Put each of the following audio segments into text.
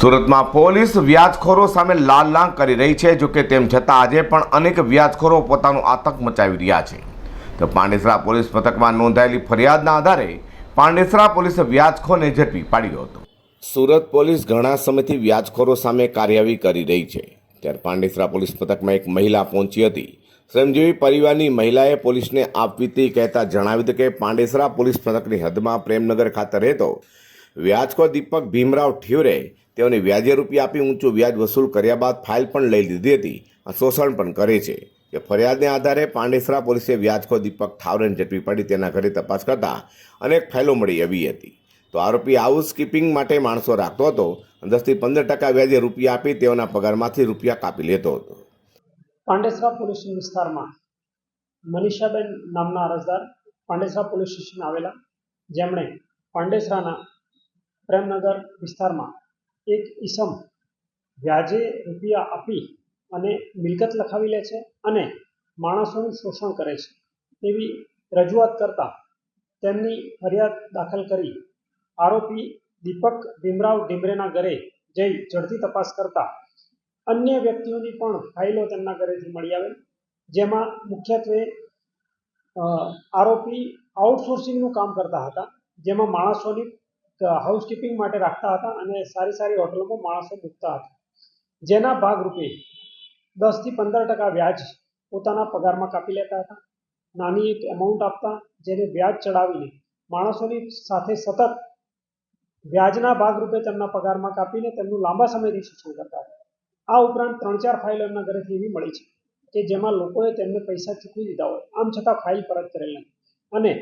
સુરતમાં પોલીસ વ્યાજખોરો સામે લાલ લાંગ કરી રહી છે જોકે તેમ છતાં આજે પણ અનેક વ્યાજખોરો પોતાનો આતંક મચાવી રહ્યા છે. તો પાંડેસરા પોલીસ મથકમાં નોંધાયેલી ફરિયાદના આધારે પાંડેસરા પોલીસે વ્યાજખોરને ઝડપી પાડ્યો હતો. સુરત પોલીસ ઘણા સમયથી વ્યાજખોરો સામે કાર્યવાહી કરી રહી છે. ત્યારે પાંડેસરા પોલીસ મથકમાં એક મહિલા પહોંચી હતી. શ્રમજીવી પરિવારની મહિલાએ પોલીસને આપવીતી કહેતા જણાવ્યું હતું કે પાંડેસરા પોલીસ મથકની હદમાં પ્રેમનગર ખાતે રહેતો વ્યાજખોર દીપક ભીમરાવ ઠ્યુરે તેઓને વ્યાજે રૂપિયા આપી ઊંચું વ્યાજ વસૂલ કર્યા બાદ ફાઇલ પણ લઈ લીધી હતી. અને શોષણ પણ કરે છે. કે ફરિયાદને આધારે પાંડેસરા પોલીસે વ્યાજખોર દીપક ઠાવરેને ઝડપી પડી તેના ઘરે તપાસ કરતા અનેક ફાઇલો મળી આવી હતી. તો આરોપી હાઉસ કીપિંગ માટે માણસો રાખતો હતો અને દસથી પંદર ટકા વ્યાજે રૂપિયા આપી તેઓના પગારમાંથી રૂપિયા કાપી લેતો હતો. પાંડેસરા પોલીસ વિસ્તારમાં મનીષાબેન નામના અરજદાર પાંડેસરા પોલીસ સ્ટેશન આવેલા. જેમણે પાંડેસરાના પ્રેમનગર વિસ્તારમાં એક ઈસમ વ્યાજે રૂપિયા આપી અને મિલકત લખાવી લે છે અને માણસોનું શોષણ કરે છે. તેવી રજૂઆત કરતા તેમની ફરિયાદ દાખલ કરી. આરોપી દીપક ભીમરાવ ડીમરેના ઘરે જઈ ઝડપી તપાસ કરતા અન્ય વ્યક્તિઓની પણ ફાઇલો તેમના ઘરેથી મળી આવે, જેમાં મુખ્યત્વે આરોપી આઉટસોર્સિંગનું કામ કરતા હતા, જેમાં માણસોની હાઉસકીપિંગ માટે રાખતા હતા અને સારી સારી હોટલોમાં માણસો મૂકતા હતા. જેના ભાગરૂપે દસથી પંદર ટકા વ્યાજ પોતાના પગારમાં કાપી લેતા હતા. નાની એક એમાઉન્ટ આપતા જેને વ્યાજ ચડાવીને માણસોની સાથે સતત વ્યાજના ભાગરૂપે તેમના પગારમાં કાપીને તેમનું લાંબા સમયથી શોષણ કરતા હતા. આ ઉપરાંત ત્રણ ચાર ફાઇલ એમના ઘરેથી એવી મળી છે કે જેમાં લોકોએ તેમને પૈસા ચૂકવી દીધા હોય. આમ છતાં ફાઇલ પરત કરેલ નથી. અને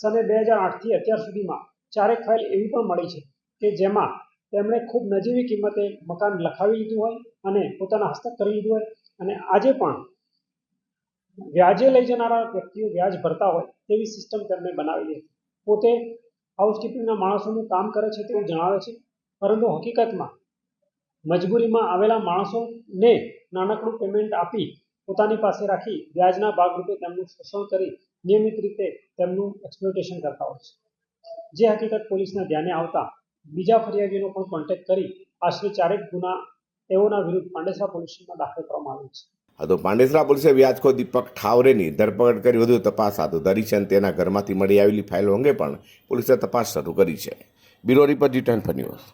સને બે હજાર આઠથી અત્યાર સુધીમાં ચારેક ફાઇલ એવી પણ મળી છે કે જેમાં તેમણે ખૂબ નજીવી કિંમતે મકાન લખાવી લીધું હોય અને પોતાના હસ્તક કરી લીધું હોય. અને આજે પણ વ્યાજે લઈ જનારા વ્યક્તિઓ વ્યાજ ભરતા હોય તેવી સિસ્ટમ તેમણે બનાવી હતી પોતે હાઉસકીપિંગના માણસોનું કામ કરે છે તેવું જણાવે છે. પરંતુ હકીકતમાં મજબૂરીમાં આવેલા માણસોને નાનકડું પેમેન્ટ આપી પોતાની પાસે રાખી વ્યાજના ભાગરૂપે તેમનું શોષણ કરી નિયમિત રીતે તેમનું એક્સપ્લોટેશન કરતા હોય છે. જે હકીકત પોલીસના ધ્યાને આવતા બીજા ફરિયાદીનો પણ કોન્ટેક્ટ કરી આશરે ચારેક ગુના તેઓના વિરુદ્ધ પાંડેસરા પોલીસમાં દાખલ કરવામાં આવ્યો છે. આ તો પાંડેસરા પોલીસે વ્યાજકો દીપક ઠાવરેની ધરપકડ કરી વધુ તપાસ હાથ ધરી છે અને તેના ઘરમાંથી મળી આવેલી ફાઇલો અંગે પણ પોલીસે તપાસ શરૂ કરી છે. Bureau report detail news.